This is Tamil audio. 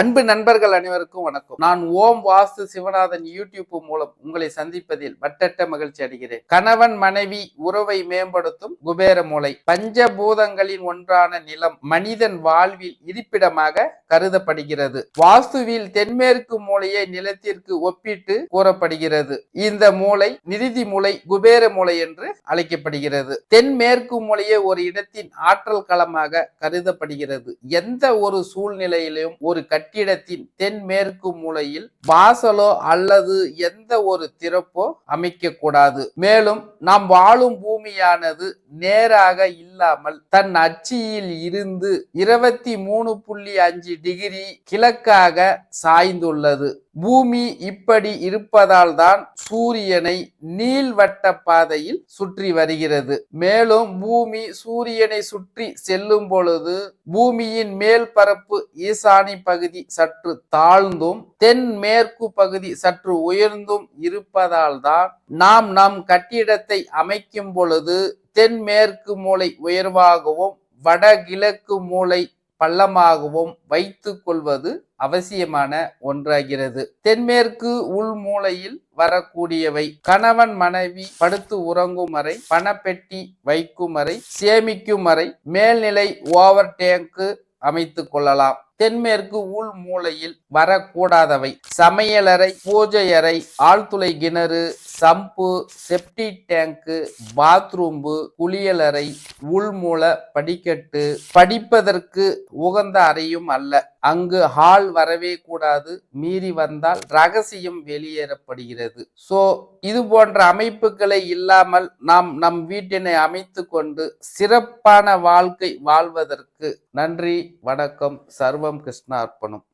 அன்பு நண்பர்கள் அனைவருக்கும் வணக்கம். நான் ஓம் வாஸ்து சிவநாதன் யூடியூப் மூலம் உங்களை சந்திப்பதில் வட்டற்ற மகிழ்ச்சி அடைகிறேன். கணவன் மனைவி உறவை மேம்படுத்தும் குபேர மூலை பஞ்சபூதங்களின் ஒன்றான நிலம் மனிதன் வாழ்வில் இருப்பிடமாக கருதப்படுகிறது. வாஸ்துவில் தென்மேற்கு மூலையை நிலத்திற்கு ஒப்பிட்டு கூறப்படுகிறது. இந்த மூலை நிருதி மூலை குபேர மூலை என்று அழைக்கப்படுகிறது. தென்மேற்கு மூலையே ஒரு இடத்தின் ஆற்றல் களமாக கருதப்படுகிறது. எந்த ஒரு சூழ்நிலையிலும் ஒரு கட்டிடத்தின் தென்மேற்கு மூலையில் வாசலோ அல்லது எந்த ஒரு திறப்போ அமைக்க கூடாது மேலும் நாம் வாழும் பூமியானது நேராக இல்லாமல் தன் அச்சியில் இருந்து இருபத்தி மூணு புள்ளி அஞ்சு டிகிரி கிழக்காக சாய்ந்துள்ளது. பூமி இப்படி இருப்பதால் தான் சூரியனை நீள்வட்ட பாதையில் சுற்றி வருகிறது. மேலும் பூமி சூரியனை சுற்றி செல்லும் பொழுது பூமியின் மேல் பரப்பு ஈசானி பகுதி சற்று தாழ்ந்தும் தென் மேற்கு பகுதி சற்று உயர்ந்தும் இருப்பதால் தான் நாம் நம் கட்டிடத்தை அமைக்கும் பொழுது தென்மேற்கு மூளை உயர்வாகவும் வடகிழக்கு மூளை பள்ளமாகவும் வைத்துக் கொள்வது அவசியமான ஒன்றாகிறது. தென்மேற்கு உள் மூலையில் வரக்கூடியவை கணவன் மனைவி படுத்து உறங்கும் வரை பணப்பெட்டி வைக்கும் வரை சேமிக்கும் வரை மேல்நிலை ஓவர் டேங்கு அமைத்துக் கொள்ளலாம். தென்மேற்கு உள் மூலையில் வரக்கூடாதவை சமையலறை பூஜை அறை ஆழ்துளை கிணறு சம்பு செப்டி டேங்கு பாத்ரூம்பு குளியலறை உள்மூல படிக்கட்டு படிப்பதற்கு உகந்த அறையும் அல்ல. அங்கு ஹால் வரவே கூடாது. மீறி வந்தால் ரகசியம் வெளியேறப்படுகிறது. சோ இது போன்ற அமைப்புகளை இல்லாமல் நாம் நம் வீட்டினை அமைத்து கொண்டு சிறப்பான வாழ்க்கை வாழ்வதற்கு நன்றி வணக்கம் சர்வம் கிருஷ்ணார்ப்பணம்.